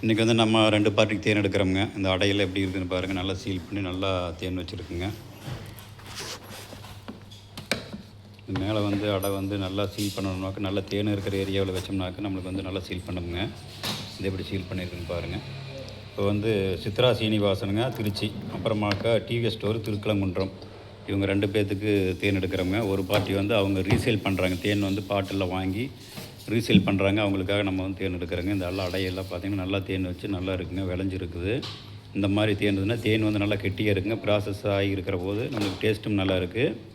இன்றைக்கி வந்து நம்ம ரெண்டு பார்ட்டிக்கு தேன் எடுக்கிறோமுங்க. இந்த அடையில் எப்படி இருக்குதுன்னு பாருங்கள் நல்லா சீல் பண்ணி நல்லா தேன் வச்சுருக்குங்க. மேலே வந்து அடை வந்து நல்லா சீல் பண்ணணும்னாக்க நல்லா தேன் இருக்கிற ஏரியாவில் வச்சோம்னாக்க நம்மளுக்கு வந்து நல்லா சீல் பண்ணணுங்க இது எப்படி சீல் பண்ணியிருக்குன்னு பாருங்கள் இப்போ வந்து சித்ரா சீனிவாசனுங்க திருச்சி. அப்புறமாக்கா டிவிஎஸ் ஸ்டோர் திருக்கலங்குன்றம். இவங்க ரெண்டு பேர்த்துக்கு தேன் எடுக்கிறவங்க ஒரு பார்ட்டி வந்து அவங்க ரீசேல் பண்ணுறாங்க தேன் வந்து பாட்டில் வாங்கி ரீசேல் பண்ணுறாங்க அவங்களுக்காக நம்ம வந்து தேன் எடுக்கிறோங்க. இந்த எல்லா அடையெல்லாம் பார்த்திங்கன்னா நல்லா தேன் வச்சு நல்லா இருக்குங்க விளைஞ்சிருக்குது. இந்த மாதிரி தேன் இருந்ததுன்னா தேன் வந்து நல்லா கெட்டியாக இருக்குங்க. ப்ராசஸ் ஆகி இருக்கிற போது நம்மளுக்கு டேஸ்ட்டும் நல்லா இருக்குது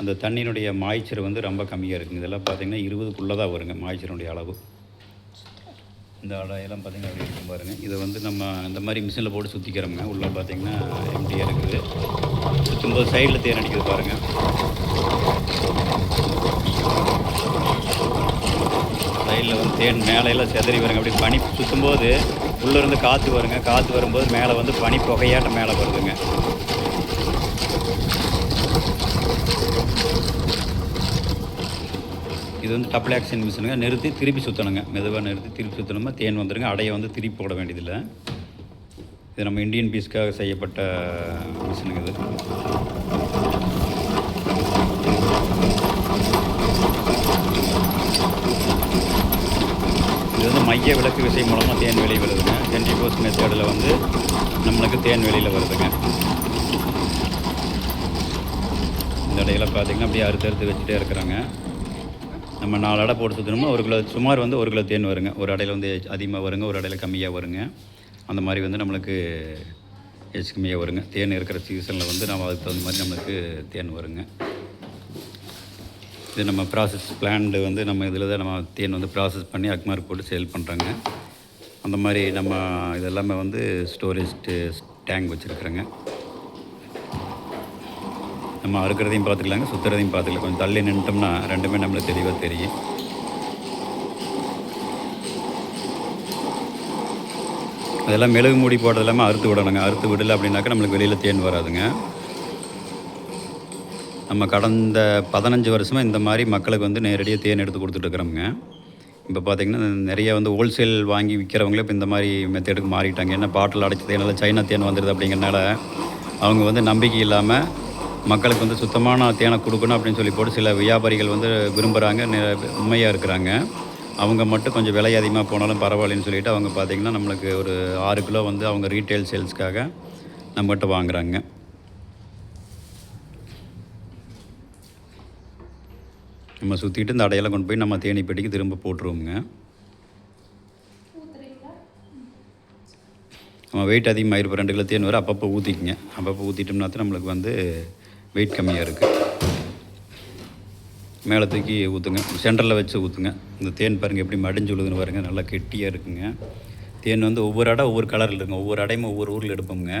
அந்த தண்ணியினுடைய மாய்ச்சர் வந்து ரொம்ப கம்மியாக இருக்குங்க. இதெல்லாம் பார்த்திங்கன்னா இருபதுக்குள்ளே தான் வருங்க மாய்ச்சருடைய அளவு. இந்த அடையெல்லாம் பார்த்திங்கன்னா அப்படி இருக்கும் பாருங்கள் இதை வந்து நம்ம இந்த மாதிரி மிஷினில் போட்டு சுற்றிக்கிறோங்க உள்ளே பார்த்திங்கன்னா எம்டியாக இருக்குது. சுற்றும்போது சைடில் தேன் அடிக்கிறது பாருங்கள் சைடில் வந்து தேன் மேலையெல்லாம் செதறி வருங்க. அப்படி பனி சுற்றும்போது உள்ளேருந்து காற்று வருங்க. காற்று வரும்போது மேலே வந்து பனி புகையாட்டம் மேலே வருதுங்க. இது வந்து டபுள் ஆக்ஷன் மிஷினுங்க. நிறுத்தி திருப்பி சுற்றணுங்க மெதுவாக நிறுத்தி திருப்பி சுற்றணுமா தேன் வந்துடுங்க அடையை வந்து திருப்பி போட வேண்டியதில்லை. இது நம்ம இந்தியன் பீஸ்க்காக செய்யப்பட்ட மிஷினுங்க இது. மைய விளக்கு விசை மூலமாக தேன் வெளியே வருதுங்க. சென்ட்ரிபோஸ் மெத்தடில் வந்து நம்மளுக்கு தேன் வெளியில் வருதுங்க. இந்த இடையில பார்த்திங்கன்னா அப்படியே அறுத்து அறுத்து வச்சுட்டே இருக்கிறாங்க. நம்ம நாலு அடை போட்டு சுற்றணுமோ ஒரு கிலோ சுமார் வந்து ஒரு கிலோ தேன் வருங்க. ஒரு அடையில் வந்து அதிகமாக வருங்க ஒரு அடையில் கம்மியாக வருங்க. அந்த மாதிரி வந்து நம்மளுக்கு எச்சு கம்மியாக வருங்க. தேன் இருக்கிற சீசனில் வந்து நம்ம அதுக்கு தகுந்த மாதிரி நம்மளுக்கு தேன் வருங்க. இது நம்ம ப்ராசஸ் பிளான்டு வந்து நம்ம இதில் தான் நம்ம தேன் வந்து ப்ராசஸ் பண்ணி அக்மார்க் போட்டு சேல் பண்ணுறாங்க அந்த மாதிரி நம்ம இதெல்லாமே வந்து ஸ்டோரேஜ் டேங்க் வச்சுருக்குறோங்க. நம்ம அறுக்கிறதையும் பார்த்துக்கலாங்க சுற்றுறதையும் பார்த்துக்கலாம். கொஞ்சம் தள்ளி நின்றுட்டோம்னா ரெண்டுமே நம்மளுக்கு தெளிவாக தெரியும். அதெல்லாம் மெழுகு மூடி போடுறது எல்லாமே அறுத்து விடணுங்க. அறுத்து விடலை அப்படின்னாக்கா நம்மளுக்கு வெளியில் தேன் வராதுங்க. நம்ம கடந்த பதினஞ்சு வருஷமாக இந்த மாதிரி மக்களுக்கு வந்து நேரடியாக தேன் எடுத்து கொடுத்துட்ருக்குறோங்க இப்போ பார்த்திங்கன்னா நிறைய வந்து ஹோல்சேல் வாங்கி விற்கிறவங்களே இப்போ இந்த மாதிரி மெத்தேடுக்கு மாறிட்டாங்க. ஏன்னா பாட்டில் அடைச்ச தேனால் சைனா தேன் வந்துடுது அப்படிங்கிறனால அவங்க வந்து நம்பிக்கை இல்லாமல் மக்களுக்கு வந்து சுத்தமான தேனை கொடுக்கணும் அப்படின்னு சொல்லி போட்டு சில வியாபாரிகள் வந்து விரும்புகிறாங்க உண்மையாக இருக்கிறாங்க. அவங்க மட்டும் கொஞ்சம் விலை அதிகமாக போனாலும் பரவாயில்லன்னு சொல்லிட்டு அவங்க பார்த்திங்கன்னா நம்மளுக்கு ஒரு ஆறு கிலோ வந்து அவங்க ரீட்டைல் சேல்ஸ்க்காக நம்மகிட்ட வாங்குகிறாங்க நம்ம சுற்றிட்டு இந்த அடையெல்லாம் கொண்டு போய் நம்ம தேனி பெட்டிக்கு திரும்ப போட்டுருவோங்க நம்ம வெயிட் அதிகமாக இருப்போம் ரெண்டு கிலோ தேன் வர அப்பப்போ ஊற்றிக்குங்க அப்பப்போ ஊற்றிட்டோம்னா தான் நம்மளுக்கு வந்து வெயிட் கம்மியாக இருக்குது மேலே தூக்கி ஊற்றுங்க சென்டரில் வச்சு ஊற்றுங்க இந்த தேன் பாருங்கள் எப்படி மடிஞ்சு விழுதுன்னு பாருங்கள் நல்லா கெட்டியாக இருக்குங்க. தேன் வந்து ஒவ்வொரு அடை ஒவ்வொரு கலரில் இருக்குங்க. ஒவ்வொரு அடையும் ஒவ்வொரு ஊரில் எடுப்போங்க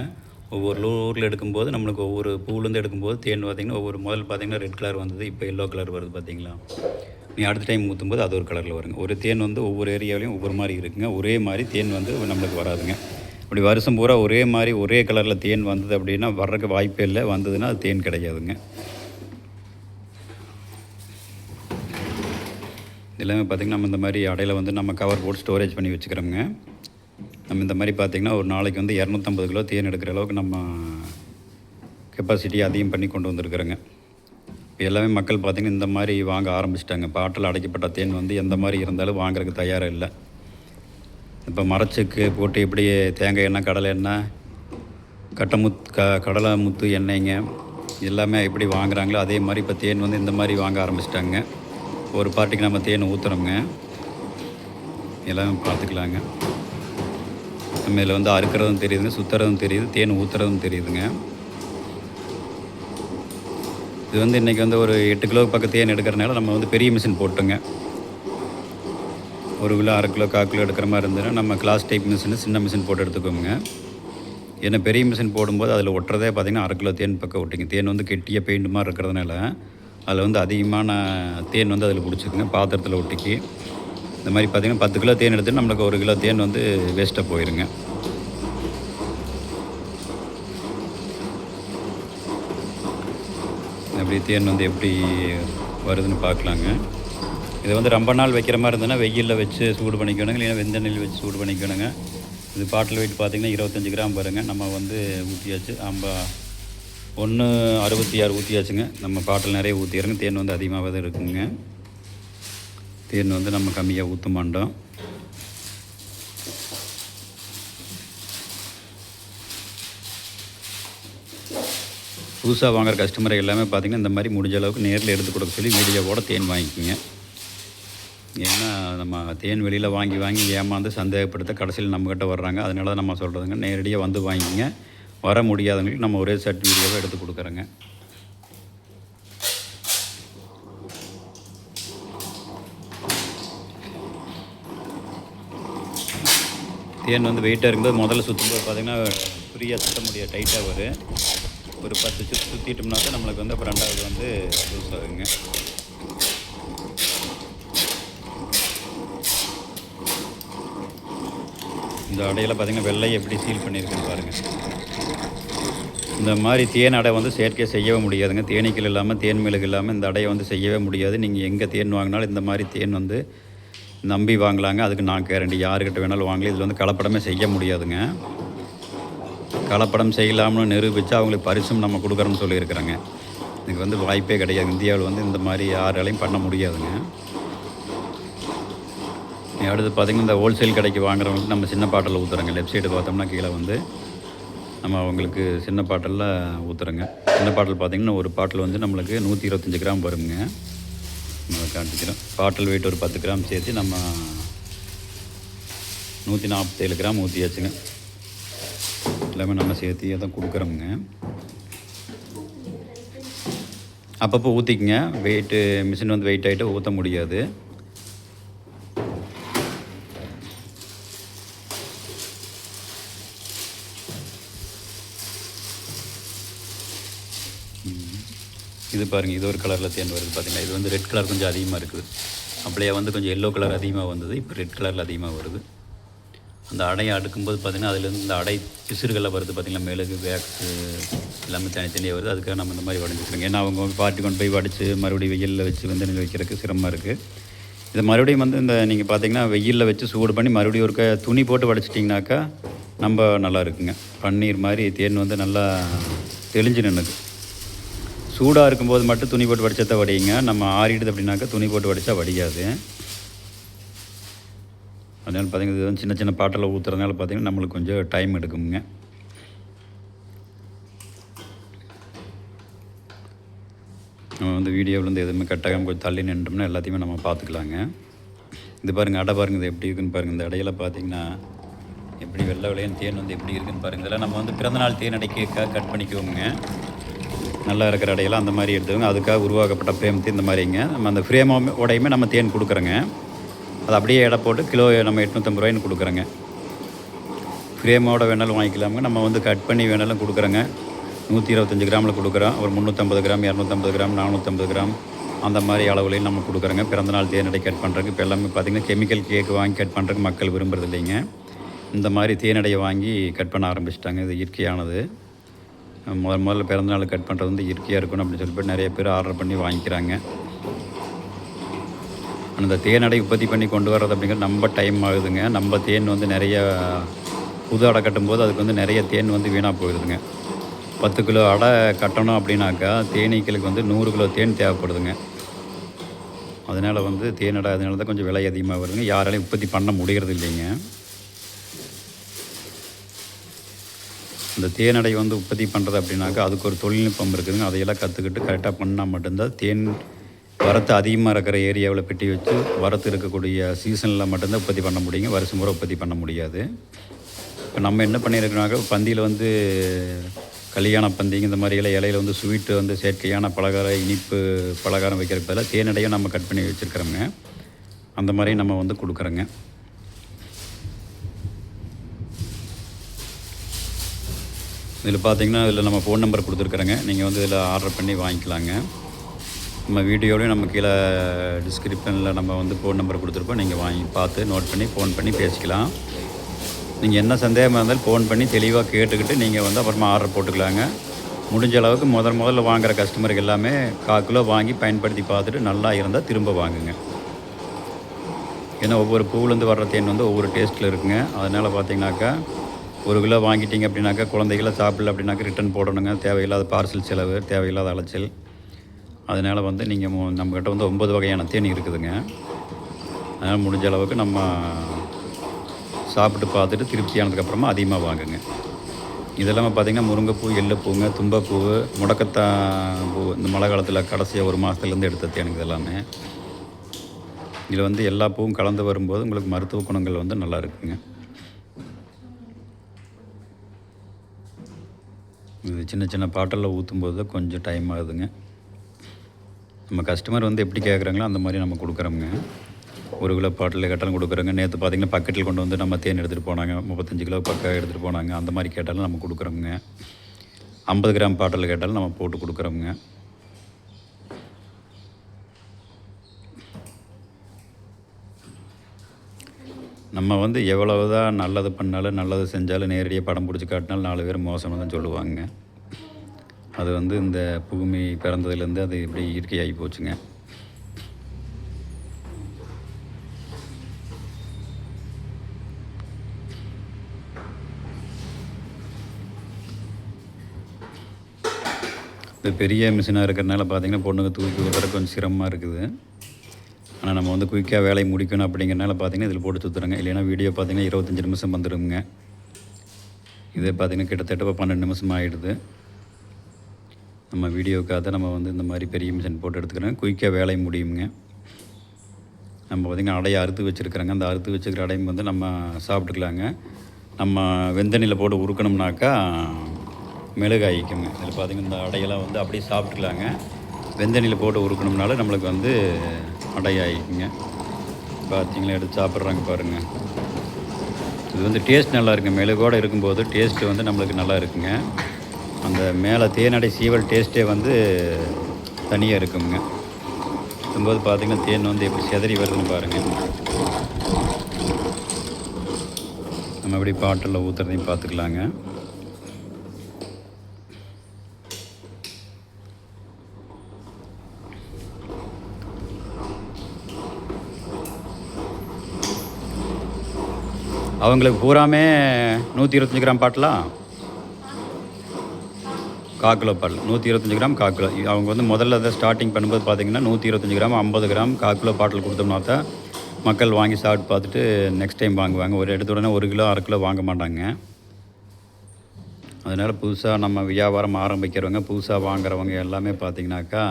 ஒவ்வொரு ஊரில் எடுக்கும்போது நம்மளுக்கு ஒவ்வொரு பூவிலேருந்து எடுக்கும்போது தேன் பார்த்திங்கன்னா ஒவ்வொரு முதல் பார்த்திங்கன்னா ரெட் கலர் வந்தது இப்போ எல்லோ கலர் வருது பார்த்தீங்களா? நீ அடுத்த டைம் ஊற்றும்போது அது ஒரு கலரில் வருங்க. ஒரு தேன் வந்து ஒவ்வொரு ஏரியாவிலையும் ஒவ்வொரு மாதிரி இருக்குங்க. ஒரே மாதிரி தேன் வந்து நம்மளுக்கு வராதுங்க. அப்படி வருஷம் பூரா ஒரே மாதிரி ஒரே கலரில் தேன் வந்தது அப்படின்னா வர்றதுக்கு வாய்ப்பே இல்லை. வந்ததுன்னா அது தேன் கிடைக்காதுங்க எல்லாமே பார்த்திங்கன்னா நம்ம இந்த மாதிரி அடையில் வந்து நம்ம கவர் போட்டு ஸ்டோரேஜ் பண்ணி வச்சுக்கிறோங்க நம்ம இந்த மாதிரி பார்த்திங்கன்னா ஒரு நாளைக்கு வந்து இரநூத்தம்பது கிலோ தேன் எடுக்கிற அளவுக்கு நம்ம கெப்பாசிட்டி அதிகம் பண்ணி கொண்டு வந்திருக்கிறோங்க. இப்போ எல்லாமே மக்கள் பார்த்திங்கன்னா இந்த மாதிரி வாங்க ஆரம்பிச்சிட்டாங்க. பாட்டில் அடைக்கப்பட்ட தேன் வந்து எந்த மாதிரி இருந்தாலும் வாங்குறதுக்கு தயாராக இல்லை. இப்போ மரச்சுக்கு போட்டு எப்படி தேங்காய் எண்ணெய் கடலை எண்ணெய் கட்டமுத் க கடலை முத்து எண்ணெய்ங்க எல்லாமே எப்படி வாங்குறாங்களோ அதே மாதிரி இப்போ தேன் வந்து இந்த மாதிரி வாங்க ஆரம்பிச்சிட்டாங்க. ஒரு பார்ட்டிக்கு நம்ம தேன் ஊற்றுறோங்க எல்லாமே பார்த்துக்கலாங்க. நம்ம இதில் வந்து அறுக்கிறதும் தெரியுதுங்க சுற்றுறதும் தெரியுது தேன் ஊற்றுறதும் தெரியுதுங்க. இது வந்து இன்றைக்கி வந்து ஒரு எட்டு கிலோ பக்கம் தேன் எடுக்கிறனால நம்ம வந்து பெரிய மிஷின் போட்டுங்க. ஒரு கிலோ அரை கிலோ கால் கிலோ எடுக்கிற மாதிரி இருந்ததுன்னா நம்ம கிளாஸ் டைப் மிஷின் சின்ன மிஷின் போட்டு எடுத்துக்கோங்க. ஏன்னா பெரிய மிஷின் போடும்போது அதில் ஒட்டுறதே பார்த்திங்கன்னா அரை கிலோ தேன் பக்கம் ஒட்டிங்க. தேன் வந்து கெட்டியாக பெயிண்ட் மாதிரி இருக்கிறதுனால அதில் வந்து அதிகமான தேன் வந்து அதில் பிடிச்சிக்குங்க பாத்திரத்தில் ஒட்டிக்கி. இந்த மாதிரி பார்த்திங்கன்னா பத்து கிலோ தேன் எடுத்து நம்மளுக்கு ஒரு கிலோ தேன் வந்து வேஸ்ட்டாக போயிருங்க. அப்படி தேன் வந்து எப்படி வருதுன்னு பார்க்கலாங்க. இது வந்து ரொம்ப நாள் வைக்கிற மாதிரி இருந்ததுன்னா வெயிலில் வச்சு சூடு பண்ணிக்கணுங்க இல்லைன்னா வெந்தெண்ணில் வச்சு சூடு பண்ணிக்கணுங்க. இது பாட்டில் வெயிட் பார்த்திங்கன்னா இருபத்தஞ்சி கிராம் பாருங்க. நம்ம வந்து ஊற்றியாச்சு ஐம்பா ஒன்று அறுபத்தி ஆறு ஊற்றியாச்சுங்க நம்ம பாட்டில் நிறைய ஊற்றிடுறோங்க தேன் வந்து அதிகமாக தான் இருக்குங்க. தேன் வந்து நம்ம கம்மியாக ஊற்ற மாட்டோம். புதுசாக வாங்குற கஸ்டமர் எல்லாமே பார்த்திங்கன்னா இந்த மாதிரி முடிஞ்ச அளவுக்கு நேரில் எடுத்து கொடுக்க சொல்லி வீடியோவோட தேன் வாங்கிக்கோங்க. ஏன்னா நம்ம தேன் வெளியில் வாங்கி வாங்கி ஏமாந்து சந்தேகப்படுத்த கடைசியில் நம்மக்கிட்ட வர்றாங்க. அதனால தான் நம்ம சொல்கிறதுங்க நேரடியாக வந்து வாங்கிக்கோங்க. வர முடியாதவங்களுக்கு நம்ம ஒரே செட் வீடியோவை எடுத்து கொடுக்குறோங்க. தேன் வந்து வெயிட்டாக இருக்கும்போது முதல்ல சுற்றும்போது பார்த்திங்கன்னா ஃப்ரீயாக சுற்ற முடியாது. டைட்டாக வரும் ஒரு பத்து சுற்று சுற்றிட்டோம்னா தான் நம்மளுக்கு வந்து அப்புறம் ரெண்டாவது வந்து லூஸ் ஆகுங்க. இந்த அடையில் பார்த்திங்கன்னா வெள்ளை எப்படி சீல் பண்ணியிருக்குன்னு பாருங்கள் இந்த மாதிரி தேன் அடை வந்து செயற்கை செய்யவே முடியாதுங்க. தேனீக்கள் இல்லாமல் தேன் மிளகு இல்லாமல் இந்த அடையை வந்து செய்யவே முடியாது. நீங்கள் எங்கே தேன் வாங்கினாலும் இந்த மாதிரி தேன் வந்து நம்பி வாங்கலாங்க. அதுக்கு நான் கேரண்டி யாருக்கிட்ட வேணாலும் வாங்கலாம். இதில் வந்து கலப்படமே செய்ய முடியாதுங்க. கலப்படம் செய்யலாம்னு நிரூபித்து அவங்களுக்கு பரிசும் நம்ம கொடுக்குறோம்னு சொல்லியிருக்கிறேங்க. இதுக்கு வந்து வாய்ப்பே கிடையாது. இந்தியாவில் வந்து இந்த மாதிரி யாராலையும் பண்ண முடியாதுங்க. அடுத்து பார்த்திங்கன்னா இந்த ஹோல்சேல் கடைக்கு வாங்குறவங்களுக்கு நம்ம சின்ன பாட்டில் ஊற்றுறோங்க லெஃப்ட் சைடு பார்த்தோம்னா கீழே வந்து நம்ம அவங்களுக்கு சின்ன பாட்டிலில் ஊற்றுறோங்க சின்ன பாட்டில் பார்த்திங்கன்னா ஒரு பாட்டில் வந்து நம்மளுக்கு நூற்றி இருபத்தஞ்சி கிராம் வருங்க. காட்டிக்கிறோம் பாட்டில் வெயிட் ஒரு பத்து கிராம் சேர்த்து நம்ம நூற்றி நாற்பத்தேழு கிராம் ஊற்றியாச்சுங்க எல்லாமே நம்ம சேர்த்தியே தான் கொடுக்குறோங்க அப்பப்போ ஊற்றிக்குங்க வெயிட்டு மிஷின் வந்து வெயிட் ஆகிட்டு ஊற்ற முடியாது. இது பாருங்கள் இது ஒரு கலரில் தேன் வருது பார்த்தீங்கன்னா இது வந்து ரெட் கலர் கொஞ்சம் அதிகமாக இருக்குது. அப்படியே வந்து கொஞ்சம் எல்லோ கலர் அதிகமாக வந்தது இப்போ ரெட் கலரில் அதிகமாக வருது. அந்த அடையை அடுக்கும்போது பார்த்திங்கன்னா அதுலேருந்து இந்த அடை பிசுறுகளில் வருது பார்த்திங்கன்னா மெழுகு வேக்ஸு எல்லாமே தனித்தனியாக வருது. அதுக்காக நம்ம இந்த மாதிரி வடிஞ்சிக்கிறோங்க ஏன்னா அவங்க பாட்டி கொண்டு போய் வடித்து மறுபடியும் வெயிலில் வச்சு வந்து நிலை வைக்கிறதுக்கு சிரமமாக இருக்குது இது மறுபடியும் வந்து இந்த நீங்கள் பார்த்தீங்கன்னா வெயிலில் வச்சு சூடு பண்ணி மறுபடியும் ஒரு க துணி போட்டு வடைச்சிட்டிங்கனாக்கா நம்ம நல்லா இருக்குங்க. பன்னீர் மாதிரி தேன் வந்து நல்லா தெளிஞ்சு நின்றுது சூடாக இருக்கும்போது மட்டும் துணி போட்டு வடிச்சா தான் வடியுங்க நம்ம ஆறிடுது அப்படின்னாக்கா துணி போட்டு வடித்தா வடியாது. அதனால் பார்த்திங்கன்னா இது வந்து சின்ன சின்ன பாட்டில் ஊற்றுறதுனால பார்த்திங்கன்னா நம்மளுக்கு கொஞ்சம் டைம் எடுக்குங்க நம்ம வந்து வீடியோவில் வந்து எதுவுமே கட்டாகாமல் கொஞ்சம் தள்ளி நின்றோம்னா எல்லாத்தையுமே நம்ம பார்த்துக்கலாங்க இது பாருங்கள் அடை பாருங்கள் இது எப்படி இருக்குன்னு பாருங்கள் இந்த அடையில பார்த்தீங்கன்னா எப்படி வெள்ளை விளையன்னு தேன் வந்து எப்படி இருக்குன்னு பாருங்கள் இதெல்லாம் நம்ம வந்து பிறந்தநாள் தேன் அடைக்க கட் பண்ணிக்குவோங்க நல்லா இருக்கிற இடையெல்லாம் அந்த மாதிரி எடுத்துக்கோங்க. அதுக்காக உருவாக்கப்பட்ட ஃப்ரேம் இந்த மாதிரிங்க நம்ம அந்த ஃப்ரேமோ உடையுமே நம்ம தேன் கொடுக்குறோங்க. அது அப்படியே எடை போட்டு கிலோ நம்ம எட்நூற்றம்பது ரூபாய்னு கொடுக்குறோங்க. ஃப்ரேமோட வேணாலும் வாங்கிக்கலாமுங்க. நம்ம வந்து கட் பண்ணி வேணாலும் கொடுக்குறோங்க. நூற்றி இருபத்தஞ்சி கிராமில் கொடுக்குறோம். ஒரு முந்நூற்றம்பது கிராம் இரநூத்தம்பது கிராம் நானூற்றம்பது கிராம். அந்த மாதிரி அளவுலையும் நம்ம கொடுக்குறோங்க. பிறந்தநாள் தேனடை கட் பண்ணுறதுக்கு இப்போ எல்லாமே பார்த்திங்கன்னா கெமிக்கல் கேக் வாங்கி கட் பண்ணுறதுக்கு மக்கள் விரும்புறது இல்லைங்க. இந்த மாதிரி தேனடையை வாங்கி கட் பண்ண ஆரம்பிச்சிட்டாங்க. இது இயற்கையானது. முதல் முதல்ல பிறந்தநாள் கட் பண்ணுறது வந்து இயற்கையாக இருக்கணும் அப்படின்னு சொல்லிட்டு நிறைய பேர் ஆர்டர் பண்ணி வாங்கிக்கிறாங்க. அந்த தேனடை உற்பத்தி பண்ணி கொண்டு வர்றது அப்படிங்கிறது நம்ம டைம் ஆகுதுங்க. நம்ம தேன் வந்து நிறைய புது அடை கட்டும்போது அதுக்கு வந்து நிறைய தேன் வந்து வீணாக போயிடுதுங்க. பத்து கிலோ அடை கட்டணும் அப்படின்னாக்கா தேனீக்களுக்கு வந்து நூறு கிலோ தேன் தேவைப்படுதுங்க. அதனால் வந்து தேனடை அதனால தான் கொஞ்சம் விலை அதிகமாக வருதுங்க. யாராலையும் உற்பத்தி பண்ண முடிகிறது இல்லைங்க. இந்த தேனடை வந்து உற்பத்தி பண்ணுறது அப்படின்னாக்கா அதுக்கு ஒரு தொழில்நுட்பம் இருக்குதுங்க. அதையெல்லாம் கற்றுக்கிட்டு கரெக்டாக பண்ணால் மட்டும்தான் தேன் வரத்து அதிகமாக இருக்கிற ஏரியாவில் பெட்டி வச்சு வரத்து இருக்கக்கூடிய சீசனில் மட்டும்தான் உற்பத்தி பண்ண முடியுங்க. வருஷம் முறை உற்பத்தி பண்ண முடியாது. இப்போ நம்ம என்ன பண்ணியிருக்கோம்னாக்கா பந்தியில் வந்து கல்யாண பந்திங்க இந்த மாதிரி எல்லாம் இலையில வந்து ஸ்வீட்டு வந்து செயற்கையான பலகாரம் இனிப்பு பலகாரம் வைக்கிறப்பதில் தேனடையும் நம்ம கட் பண்ணி வச்சுருக்கிறோங்க அந்த மாதிரி நம்ம வந்து கொடுக்குறோங்க. இதில் பார்த்தீங்கன்னா இதில் நம்ம ஃபோன் நம்பர் கொடுத்துருக்குறேங்க. நீங்கள் வந்து இதில் ஆர்டர் பண்ணி வாங்கிக்கலாங்க. நம்ம வீடியோலையும் நம்ம கீழே டிஸ்கிரிப்ஷனில் நம்ம வந்து ஃபோன் நம்பர் கொடுத்துருப்போம் நீங்கள் வாங்கி பார்த்து நோட் பண்ணி ஃபோன் பண்ணி பேசிக்கலாம். நீங்கள் என்ன சந்தேகமாக இருந்தாலும் ஃபோன் பண்ணி தெளிவாக கேட்டுக்கிட்டு நீங்கள் வந்து அப்புறமா ஆர்டர் போட்டுக்கலாங்க. முடிஞ்ச அளவுக்கு முதல் முதல்ல வாங்குகிற கஸ்டமருக்கு எல்லாமே கால் கிலோ வாங்கி பயன்படுத்தி பார்த்துட்டு நல்லா இருந்தால் திரும்ப வாங்குங்க. ஏன்னா ஒவ்வொரு பூவிலேருந்து வர்ற தேன் வந்து ஒவ்வொரு டேஸ்ட்டில் இருக்குங்க. அதனால் பார்த்தீங்கன்னாக்கா ஒரு கிலோ வாங்கிட்டீங்க அப்படின்னாக்கா குழந்தைகளை சாப்பிடல அப்படின்னாக்கா ரிட்டன் போடணுங்க. தேவையில்லாத பார்சல் செலவு தேவையில்லாத அலைச்சல். அதனால் வந்து நீங்கள் நம்மக்கிட்ட வந்து ஒம்பது வகையான தேனி இருக்குதுங்க. அதனால் முடிஞ்ச அளவுக்கு நம்ம சாப்பிட்டு பார்த்துட்டு திருப்தியானதுக்கப்புறமா அதிகமாக வாங்குங்க. இதெல்லாமே பார்த்திங்கன்னா முருங்கைப்பூ எள்ளுப்பூங்க தும்பப்பூ முடக்கத்தான் பூ இந்த மழை காலத்தில் கடைசியாக ஒரு மாதத்துலேருந்து எடுத்த தேனுங்க இதெல்லாமே. இதில் வந்து எல்லா பூவும் கலந்து வரும்போது உங்களுக்கு மருத்துவ குணங்கள் வந்து நல்லா இருக்குங்க. இது சின்ன சின்ன பாட்டெல்லாம் ஊற்றும்போது கொஞ்சம் டைம் ஆகுதுங்க. நம்ம கஸ்டமர் வந்து எப்படி கேட்குறாங்களோ அந்த மாதிரி நம்ம கொடுக்குறோங்க ஒரு கிலோ பாட்டில் கேட்டாலும் கொடுக்குறோங்க. நேற்று பார்த்தீங்கன்னா பக்கெட்டில் கொண்டு வந்து நம்ம தேன் எடுத்துகிட்டு போனாங்க. முப்பத்தஞ்சு கிலோ பக்கம் எடுத்துகிட்டு போனாங்க. அந்த மாதிரி கேட்டாலும் நம்ம கொடுக்குறோங்க ஐம்பது கிராம் பாட்டில் கேட்டாலும் நம்ம போட்டு கொடுக்குறோங்க நம்ம வந்து எவ்வளவு தான் நல்லது பண்ணாலும் நல்லது செஞ்சாலும் நேரடியாக படம் பிடிச்சி காட்டினாலும் நாலு பேர் மோசமாக தான் சொல்லுவாங்க. அது வந்து இந்த பூமி பிறந்ததுலேருந்து அது இப்படி இயற்கையாகி போச்சுங்க. இது பெரிய மிஷினாக இருக்கிறனால பார்த்தீங்கன்னா பொண்ணுங்க தூக்கி விடுறதுக்கு கொஞ்சம் சிரமமாக இருக்குது. ஆனால் நம்ம வந்து குயிக்காக வேலையை முடிக்கணும் அப்படிங்கிறனால பார்த்தீங்கன்னா இதில் போட்டு சுற்றுறோங்க இல்லைன்னா வீடியோ பார்த்தீங்கன்னா இருபத்தஞ்சி நிமிஷம் வந்துடுங்க இது பார்த்தீங்கன்னா கிட்டத்தட்ட இப்போ பன்னெண்டு நிமிஷம் ஆகிடுது நம்ம வீடியோக்காக நம்ம வந்து இந்த மாதிரி பெரிய மிஷின் போட்டு எடுத்துக்கிறோம் குயிக்காக வேலையை முடியுங்க. நம்ம பார்த்திங்கன்னா அடையை அறுத்து வச்சுருக்குறோங்க. அந்த அறுத்து வச்சுருக்கிற அடையும் வந்து நம்ம சாப்பிட்டுக்கலாங்க. நம்ம வெந்தண்ணியில் போட்டு உருக்கணும்னாக்கா மிளகாய்க்குங்க. இதில் பார்த்திங்கன்னா இந்த அடையெல்லாம் வந்து அப்படியே சாப்பிட்டுக்கலாங்க. வெந்தண்ணியில் போட்டு உருக்கணும்னால நம்மளுக்கு வந்து அடையாயிக்குங்க. பார்த்தீங்களா எடுத்து சாப்பிட்றாங்க பாருங்கள் இது வந்து டேஸ்ட் நல்லா இருக்குங்க. மெழுகோடு இருக்கும்போது டேஸ்ட்டு வந்து நம்மளுக்கு நல்லா இருக்குங்க. அந்த மேலே தேனடை சீவல் டேஸ்ட்டே வந்து தனியாக இருக்குங்க. இருக்கும்போது பார்த்திங்கன்னா தேன் வந்து எப்படி செதறி வருதுன்னு பாருங்கள் நம்ம எப்படி பாட்டில் ஊற்றுறதையும் பார்த்துக்கலாங்க. அவங்களுக்கு பூராமே நூற்றி இருபத்தஞ்சி கிராம் பாட்டலாம் காக்கிலோ பால் நூற்றி இருபத்தஞ்சி கிராம் காக்கிலோ. அவங்க வந்து முதல்ல அதை ஸ்டார்டிங் பண்ணும்போது பார்த்தீங்கன்னா நூற்றி இருபத்தஞ்சி கிராம் ஐம்பது கிராம் காக்கிலோ பாட்டில் கொடுத்தோம்னா தான் மக்கள் வாங்கி சாப்பிட்டு பார்த்துட்டு நெக்ஸ்ட் டைம் வாங்குவாங்க. ஒரு எடுத்த உடனே ஒரு கிலோ அரை கிலோ வாங்க மாட்டாங்க. அதனால் புதுசாக நம்ம வியாபாரம் ஆரம்பிக்கிறவங்க புதுசாக வாங்குறவங்க எல்லாமே பார்த்திங்கனாக்கா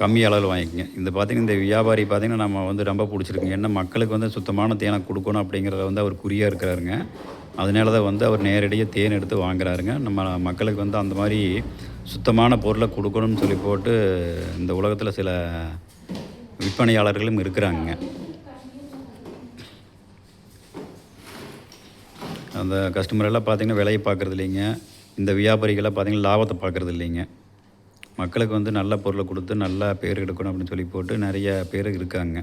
கம்மி அளவில் வாங்கிக்கங்க. இந்த பார்த்திங்கன்னா இந்த வியாபாரி பார்த்திங்கன்னா நம்ம வந்து ரொம்ப பிடிச்சிருக்குங்க. ஏன்னா மக்களுக்கு வந்து சுத்தமான தேனை கொடுக்கணும் அப்படிங்கிறத வந்து அவர் குறியாக இருக்கிறாருங்க. அதனால தான் வந்து அவர் நேரடியாக தேன் எடுத்து வாங்குறாருங்க. நம்ம மக்களுக்கு வந்து அந்த மாதிரி சுத்தமான பொருளை கொடுக்கணும்னு சொல்லி போட்டு இந்த உலகத்தில் சில விற்பனையாளர்களும் இருக்கிறாங்க அந்த கஸ்டமர் எல்லாம் பார்த்திங்கன்னா விலையை பார்க்குறது இல்லைங்க. இந்த வியாபாரிகளாக பார்த்திங்கன்னா லாபத்தை பார்க்குறது இல்லைங்க. மக்களுக்கு வந்து நல்ல பொருளை கொடுத்து நல்லா பேர் எடுக்கணும் அப்படின்னு சொல்லி போட்டு நிறைய பேர் இருக்காங்க.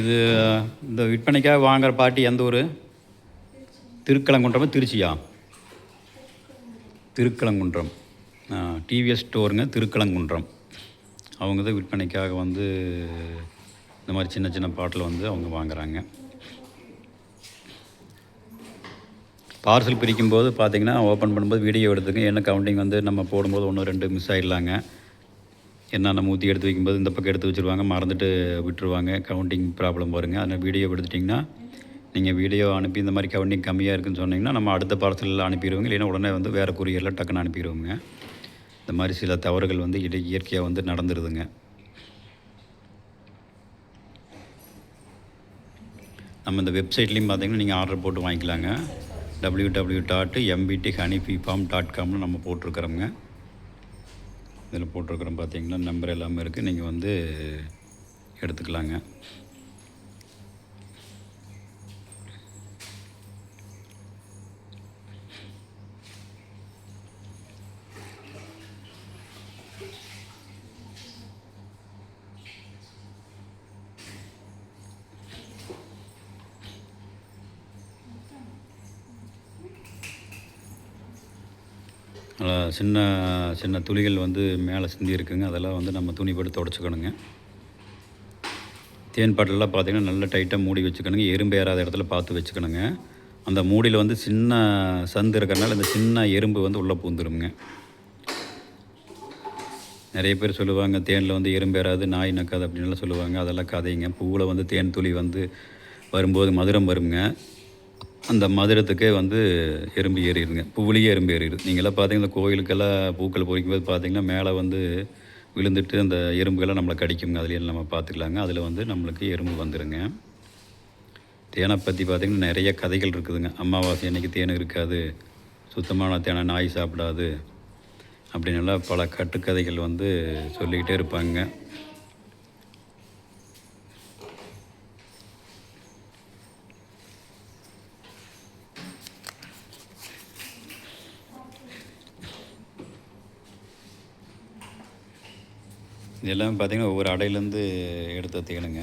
இது இந்த விற்பனைக்காக வாங்குற பாட்டி எந்த ஊர்? திருக்கலங்குன்றமா திருச்சியா? திருக்கலங்குன்றம். டிவிஎஸ் ஸ்டோருங்க திருக்கலங்குன்றம். அவங்க தான் விற்பனைக்காக வந்து இந்த மாதிரி சின்ன சின்ன பாட்டில் வந்து அவங்க வாங்குறாங்க. பார்சல் பிரிக்கும்போது பார்த்தீங்கன்னா ஓப்பன் பண்ணும்போது வீடியோ எடுத்துங்க என்ன கவுண்டிங் வந்து நம்ம போடும்போது ஒன்று ரெண்டு மிஸ் ஆகிடலாங்க என்ன நம்ம ஊற்றி எடுத்து வைக்கும்போது இந்த பக்கம் எடுத்து வச்சுருவாங்க மறந்துட்டு விட்டுருவாங்க. கவுண்டிங் ப்ராப்ளம் வருங்க. அதனால் வீடியோ எடுத்துட்டிங்கன்னா நீங்கள் வீடியோ அனுப்பி இந்த மாதிரி கவுண்டிங் கம்மியாக இருக்குன்னு சொன்னீங்கன்னா நம்ம அடுத்த பார்சலில் அனுப்பிடுவோங்க. இல்லைன்னா உடனே வந்து வேறு குரியரில் டக்குன்னு அனுப்பிடுவோங்க. இந்த மாதிரி சில தவறுகள் வந்து இடை இயற்கையாக வந்து நடந்துருதுங்க. நம்ம இந்த வெப்சைட்லேயும் பார்த்திங்கன்னா நீங்கள் ஆர்டர் போட்டு வாங்கிக்கலாங்க. W W dot MBT Hanifi farm dot காம்னு நம்ம போட்டிருக்கிறோங்க இதில் போட்டிருக்கிறோம் பார்த்தீங்கன்னா நம்பர் எல்லாமே இருக்குது நீங்கள் வந்து எடுத்துக்கலாங்க நல்லா சின்ன சின்ன துளிகள் வந்து மேலே சிந்தி இருக்குங்க. அதெல்லாம் வந்து நம்ம துணி போட்டு தொடச்சிக்கணுங்க. தேன் பாட்டிலெலாம் பார்த்தீங்கன்னா நல்லா டைட்டாக மூடி வச்சுக்கணுங்க. எறும்பு ஏறாத இடத்துல பார்த்து வச்சுக்கணுங்க. அந்த மூடியில் வந்து சின்ன சந்து இருக்கிறனால இந்த சின்ன எறும்பு வந்து உள்ளே பூந்துருங்க நிறைய பேர் சொல்லுவாங்க தேனில் வந்து எறும்பு ஏறாது நாய் நக்காது அப்படின்லாம் சொல்லுவாங்க. அதெல்லாம் கதைங்க. பூவில் வந்து தேன் துளி வந்து வரும்போது மதுரம் வருங்க. அந்த மதுரத்துக்கே வந்து எறும்பு ஏறிடுங்க. பூவிலேயே எறும்பு ஏறிடுது. நீங்களாம் பார்த்தீங்கன்னா கோயிலுக்கெல்லாம் பூக்கள் பொறிக்கும் போது பார்த்தீங்கன்னா மேலே வந்து விழுந்துட்டு அந்த எறும்புகள்லாம் நம்மளை கடிக்குங்க. அதுலேயும் நம்ம பார்த்துக்கலாங்க. அதில் வந்து நம்மளுக்கு எறும்பு வந்துடுங்க தேனை பற்றி பார்த்திங்கன்னா நிறைய கதைகள் இருக்குதுங்க. அமாவாசை அன்றைக்கி தேன் இருக்காது. சுத்தமான தேனை நாய் சாப்பிடாது. அப்படின்னு எல்லாம் பல கட்டுக்கதைகள் வந்து சொல்லிக்கிட்டே இருப்பாங்க. இது எல்லாமே பார்த்திங்கன்னா ஒவ்வொரு அடையிலேருந்து எடுத்த தேனுங்க.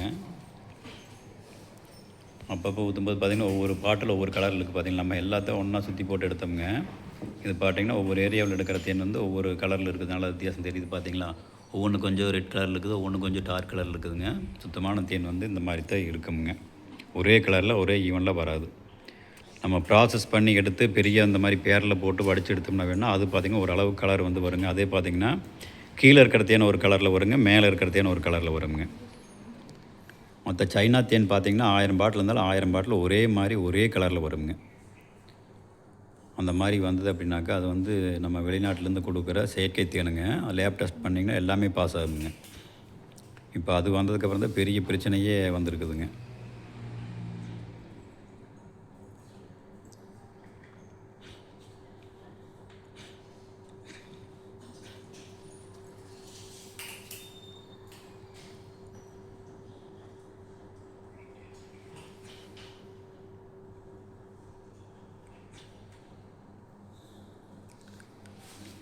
அப்பப்போ ஊற்றும்போது பார்த்திங்கன்னா ஒவ்வொரு பாட்டில் ஒவ்வொரு கலர் இருக்குது பார்த்திங்கன்னா நம்ம எல்லாத்தையும் ஒன்றா சுற்றி போட்டு எடுத்தோம்ங்க. இது பார்த்திங்கன்னா ஒவ்வொரு ஏரியாவில் எடுக்கிற தேன் வந்து ஒவ்வொரு கலரில் இருக்கிறதுனால வித்தியாசம் தெரியுது பார்த்திங்களா? ஒவ்வொன்று கொஞ்சம் ரெட் கலரில் இருக்குது ஒவ்வொன்று கொஞ்சம் டார்க் கலரில் இருக்குதுங்க. சுத்தமான தேன் வந்து இந்த மாதிரி தான் இருக்குங்க. ஒரே கலரில் ஒரே ஈவனில் வராது. நம்ம ப்ராசஸ் பண்ணி எடுத்து பெரிய அந்த மாதிரி பேரில் போட்டு வடித்து எடுத்தோம்னா வேணால் அது பார்த்திங்கன்னா ஒரு அளவு கலர் வந்து வருங்க. அதே பார்த்திங்கன்னா கீழே இருக்கிற தேன் ஒரு கலரில் வருங்க மேலே இருக்கிற தேன் ஒரு கலரில் வருங்க. மற்ற சைனா தேன் பார்த்திங்கன்னா ஆயிரம் பாட்டில் இருந்தாலும் ஆயிரம் பாட்டில் ஒரே மாதிரி ஒரே கலரில் வருங்க. அந்த மாதிரி வந்தது அப்படின்னாக்கா அது வந்து நம்ம வெளிநாட்டிலேருந்து கொடுக்குற செயற்கை தேனுங்க. லேப் டெஸ்ட் பண்ணிங்கன்னா எல்லாமே பாஸ் ஆகுங்க இப்போ அது வந்ததுக்கப்புறம் தான் பெரிய பிரச்சனையே வந்திருக்குதுங்க.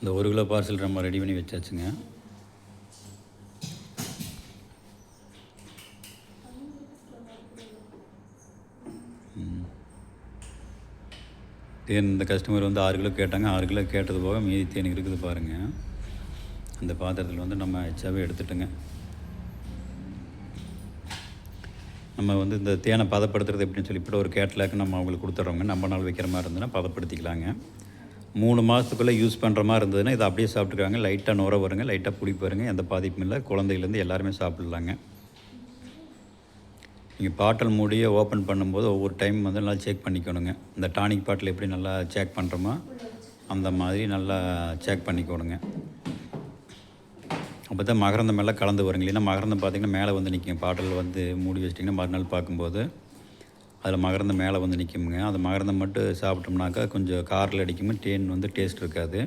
இந்த ஒரு கிலோ பார்சல் நம்ம ரெடி பண்ணி வச்சாச்சுங்க. தேன் இந்த கஸ்டமர் வந்து ஆறு கிலோ கேட்டாங்க. ஆறு கிலோ கேட்டது போக மீதி தேன் இருக்குது பாருங்கள் அந்த பாத்திரத்தில் வந்து நம்ம எச்சாவே எடுத்துட்டோங்க. நம்ம வந்து இந்த தேனை பதப்படுத்துறது எப்படின்னு சொல்லி இப்படி ஒரு கேட்லாக் நம்ம அவங்களுக்கு கொடுத்துட்றோங்க நம்ம நாள் வைக்கிற மாதிரி இருந்ததுன்னா பதப்படுத்திக்கலாங்க. மூணு மாதத்துக்குள்ளே யூஸ் பண்ணுற மாதிரி இருந்ததுன்னா இதை அப்படியே சாப்பிட்டுக்காங்க லைட்டாக நுர வருங்க லைட்டாக புளிப்பு வருங்க எந்த பாதிப்பும் இல்லை. குழந்தையிலேருந்து எல்லாருமே சாப்பிட்லாங்க. நீங்கள் பாட்டில் மூடியை ஓப்பன் பண்ணும்போது ஒவ்வொரு டைம் வந்து நல்லா செக் பண்ணிக்கணுங்க. இந்த டானிக் பாட்டில் எப்படி நல்லா செக் பண்ணுறோமோ அந்த மாதிரி நல்லா செக் பண்ணிக்கணுங்க. அப்போ தான் மகரந்தம் எல்லாம் கலந்து வருங்க. இல்லைன்னா மகரந்தம் பார்த்திங்கன்னா மேலே வந்து நிற்கும். பாட்டில் வந்து மூடி வச்சிட்டிங்கன்னா மறுநாள் பார்க்கும்போது அதில் மகரந்தம் மேலே வந்து நிற்குமுங்க அந்த மகரந்தம் மட்டும் சாப்பிட்டோம்னாக்கா கொஞ்சம் காரில் அடிக்கும் தேன் வந்து டேஸ்ட் இருக்காது.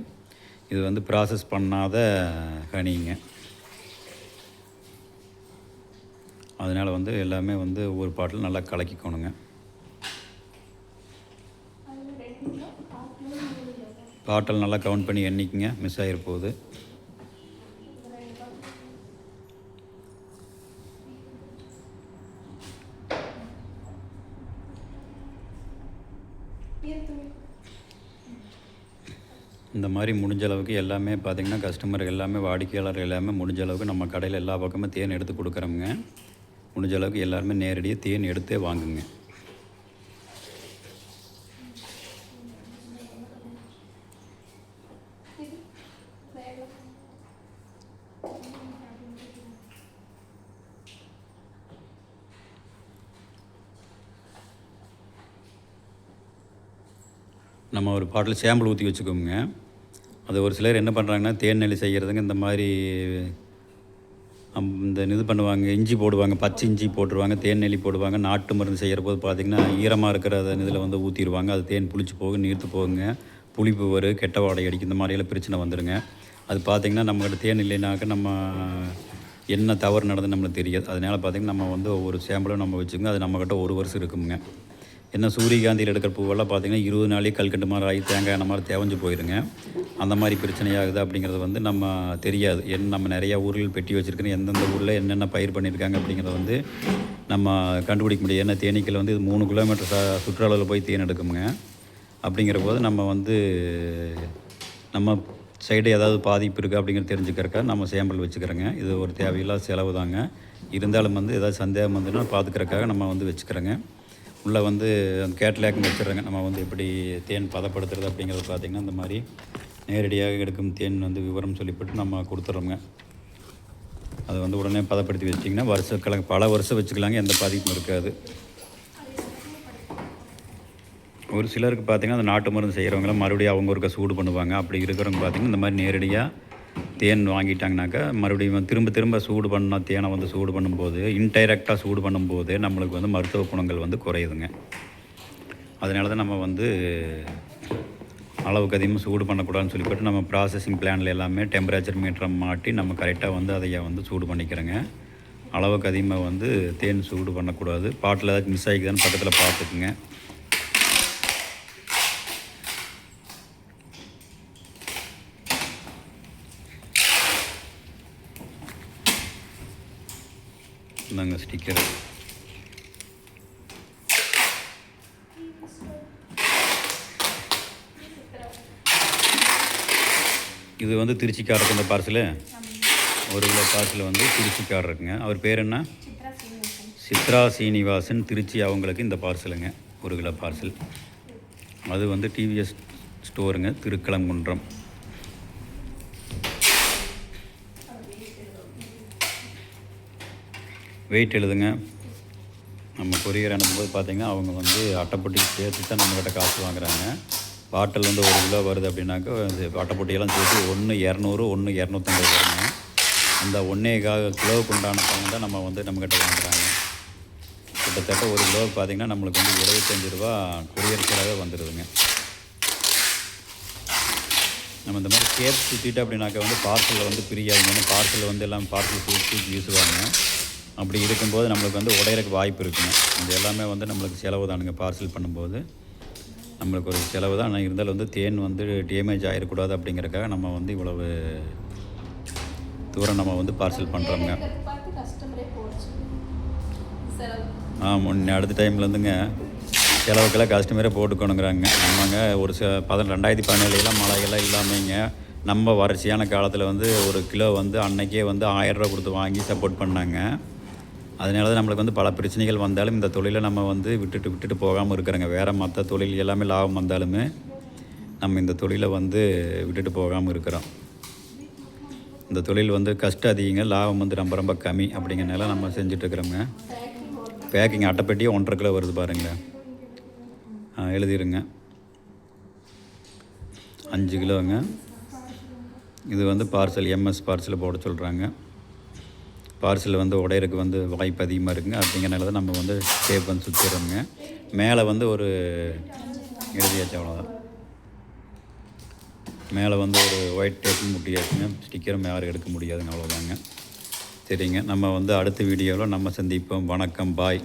இது வந்து ப்ராசஸ் பண்ணாத ஹனிங்க. அதனால் வந்து எல்லாமே வந்து ஒவ்வொரு பாட்டில் நல்லா கலக்கிக்கணுங்க. பாட்டில் நல்லா கவுண்ட் பண்ணி எண்ணிக்குங்க. மிஸ் ஆகிருப்போகுது இந்த மாதிரி முடிஞ்ச அளவுக்கு எல்லாமே பார்த்திங்கன்னா கஸ்டமர் எல்லாமே வாடிக்கையாளர் எல்லாமே முடிஞ்ச அளவுக்கு நம்ம கடையில் எல்லா பக்கமும் தேன் எடுத்து கொடுக்குறோங்க முடிஞ்ச அளவுக்கு எல்லாருமே நேரடியாக தேன் எடுத்தே வாங்குங்க. நம்ம ஒரு பாட்டில் சாம்பிள் ஊற்றி வச்சுக்கோங்க. அது ஒரு சிலர் என்ன பண்ணுறாங்கன்னா தேன் நெல்லி செய்கிறதுங்க இந்த மாதிரி அம், இந்த இது பண்ணுவாங்க இஞ்சி போடுவாங்க பச்சை இஞ்சி போட்டுருவாங்க தேன் நெல்லி போடுவாங்க நாட்டு மருந்து செய்கிற போது பார்த்திங்கன்னா ஈரமாக இருக்கிற இதில் வந்து ஊற்றிடுவாங்க அது தேன் புளிச்சு போகும் நீர்த்து போகுங்க. புளிப்பு வரும் கெட்ட வாடகை அடிக்கும் இந்த மாதிரியெல்லாம் பிரச்சனை வந்துடுங்க அது பார்த்திங்கன்னா நம்மகிட்ட தேன் இல்லைனாக்க நம்ம என்ன தவறு நடந்து நம்மளுக்கு தெரியாது. அதனால் பார்த்திங்கன்னா நம்ம வந்து ஒவ்வொரு சாம்பிளும் நம்ம வச்சுக்கோங்க அது நம்மக்கிட்ட ஒரு வருஷம் இருக்குங்க என்ன சூரியகாந்தியில் எடுக்கிற பூவெல்லாம் பார்த்திங்கன்னா இருபது நாளைக்கு கல்கண்டு மாதிரி ஆகி தேங்காய் எண்ணெய் மாதிரி தேவஞ்சு போயிருங்க. அந்த மாதிரி பிரச்சனையாகுது அப்படிங்கிறது வந்து நம்ம தெரியாது. என் நம்ம நிறையா ஊர்கள் பெட்டி வச்சுருக்கணும் எந்தெந்த ஊரில் என்னென்ன பயிர் பண்ணியிருக்காங்க அப்படிங்கிறத வந்து நம்ம கண்டுபிடிக்க முடியாது. ஏன்னா தேனீக்கள் வந்து இது மூணு கிலோமீட்டர் ச சுற்றுலாவில் போய் தேன் எடுக்குங்க. அப்படிங்கிற போது நம்ம வந்து நம்ம சைடு ஏதாவது பாதிப்பு இருக்குது அப்படிங்கிறது தெரிஞ்சுக்கிறக்கா நம்ம சேம்பிள் வச்சுக்கிறோங்க. இது ஒரு தேவையில்லாத செலவு தாங்க. இருந்தாலும் வந்து ஏதாவது சந்தேகம் வந்துன்னா பார்த்துக்கிறக்காக நம்ம வந்து வச்சுக்கிறோங்க. உள்ளே வந்து அந்த கேட்லாக்கும் வச்சுருங்க நம்ம வந்து எப்படி தேன் பதப்படுத்துறது அப்படிங்கிறது பார்த்திங்கன்னா இந்த மாதிரி நேரடியாக எடுக்கும் தேன் வந்து விவரம் சொல்லிவிட்டு நம்ம கொடுத்துட்றோங்க அது வந்து உடனே பதப்படுத்தி வச்சிங்கன்னா வருஷக்கணக்கு பல வருஷம் வச்சுக்கலாங்க எந்த பாதிப்பும் இருக்காது. ஒரு சிலருக்கு பார்த்திங்கன்னா அந்த நாட்டு மருந்து செய்கிறவங்களாம் மறுபடியும் அவங்க ஒருக்க சூடு பண்ணுவாங்க. அப்படி இருக்கிறவங்க பார்த்திங்கன்னா இந்த மாதிரி நேரடியாக தேன் வாங்கிட்டாங்கனாக்கா மறுபடியும் திரும்ப திரும்ப சூடு பண்ண தேனை வந்து சூடு பண்ணும்போது இன்டைரக்டாக சூடு பண்ணும்போது நம்மளுக்கு வந்து மருத்துவ குணங்கள் வந்து குறையுதுங்க. அதனால தான் நம்ம வந்து அளவுக்கு அதிகமாக சூடு பண்ணக்கூடாதுன்னு சொல்லிவிட்டு நம்ம ப்ராசஸிங் பிளானில் எல்லாமே டெம்பரேச்சர் மீட்டரை மாட்டி நம்ம கரெக்டாக வந்து அதைய வந்து சூடு பண்ணிக்கிறோங்க. அளவுக்கு அதிகமாக வந்து தேன் சூடு பண்ணக்கூடாது. பாட்டில் ஏதாச்சும் மிஸ் ஆகிக்குதான்னு பக்கத்தில் பார்த்துக்குங்க. இந்தாங்க ஸ்டிக்கர் இது வந்து திருச்சிக்காரருக்கு இந்த பார்சலு ஒரு கிலோ பார்சல் வந்து திருச்சிக்காரருக்குங்க. அவர் பேர் என்ன? சித்ரா சீனிவாசன். திருச்சி அவங்களுக்கு இந்த பார்சலுங்க ஒரு கிலோ பார்சல் அது வந்து டிவிஎஸ் ஸ்டோருங்க திருக்கலங்குன்றம். வெயிட் எழுதுங்க. நம்ம கொரியர் அனுப்பும்போது பார்த்தீங்கன்னா அவங்க வந்து அட்டைப்பொட்டி சேர்த்து தான் நம்மக்கிட்ட காசு வாங்குறாங்க. பாட்டில் வந்து ஒரு கிலோ வருது அப்படின்னாக்கா இது அட்டைப்பொட்டியெல்லாம் சேர்த்து ஒன்று இரநூறு ஒன்று இரநூத்தம்பது வருங்க. அந்த ஒன்றே கா கிலோவுக்கு உண்டான பணம் தான் நம்ம வந்து நம்மக்கிட்ட வாங்குறாங்க. கிட்டத்தட்ட ஒரு கிலோ பார்த்தீங்கன்னா நம்மளுக்கு வந்து இருபத்தஞ்சி ரூபா கொரியர் செலவே வந்துடுதுங்க நம்ம இந்த மாதிரி கேப் சுற்றிட்டு அப்படின்னாக்கா வந்து பார்சலில் வந்து பிரியாதுங்க. பார்சலில் வந்து எல்லாம் பார்சல் தூக்கி தூக்கி வீசுவாங்க அப்படி இருக்கும்போது நம்மளுக்கு வந்து உடையிறக்கு வாய்ப்பு இருக்குங்க. இது எல்லாமே வந்து நம்மளுக்கு செலவு தானுங்க பார்சல் பண்ணும்போது. நம்மளுக்கு ஒரு செலவு தான். ஆனால் இருந்தாலும் வந்து தேன் வந்து டேமேஜ் ஆகிடக்கூடாது அப்படிங்கிறக்காக நம்ம வந்து இவ்வளவு தூரம் நம்ம வந்து பார்சல் பண்ணுறோங்க ஆமாம் அடுத்த டைம்லேருந்துங்க செலவுக்கெல்லாம் கஸ்டமரே போட்டுக்கணுங்கிறாங்க. ஆமாங்க ஒரு ச பத ரெண்டாயிரத்தி பதினேழுலாம் மழையெல்லாம் இல்லாமங்க நம்ம வறட்சியான காலத்தில் வந்து ஒரு கிலோ வந்து அன்னைக்கே வந்து ஆயிரரூவா கொடுத்து வாங்கி சப்போர்ட் பண்ணாங்க. அதனால தான் நம்மளுக்கு வந்து பல பிரச்சனைகள் வந்தாலும் இந்த தொழிலை நம்ம வந்து விட்டுட்டு விட்டுட்டு போகாமல் இருக்கிறோங்க. வேறு மற்ற தொழில் எல்லாமே லாபம் வந்தாலுமே நம்ம இந்த தொழிலை வந்து விட்டுட்டு போகாமல் இருக்கிறோம். இந்த தொழில் வந்து கஷ்டம் அதிகங்க லாபம் வந்து ரொம்ப ரொம்ப கம்மி அப்படிங்கிறனால நம்ம செஞ்சிட்ருக்குறோங்க பேக்கிங் ஒரு அட்டைப்பெட்டியே ஒன்றரை கிலோ வருது பாருங்களேன். ஆ எழுதிருங்க. அஞ்சு கிலோங்க. இது வந்து பார்சல் எம்எஸ் பார்சல் போட சொல்கிறாங்க பார்சல் வந்து உடையறதுக்கு வந்து வாய்ப்பு அதிகமாக இருக்குங்க. அப்படிங்கிறனால தான் நம்ம வந்து டேப் வந்து சுற்றிடுறோங்க மேலே வந்து ஒரு எழுதியாச்சு அவ்வளோதான் மேலே வந்து ஒரு ஒயிட் டேப்பும் முடியாதுங்க ஸ்டிக்கரும் மேலே எடுக்க முடியாதுங்க அவ்வளோதாங்க சரிங்க நம்ம வந்து அடுத்த வீடியோவில் நம்ம சந்திப்போம். வணக்கம் பாய்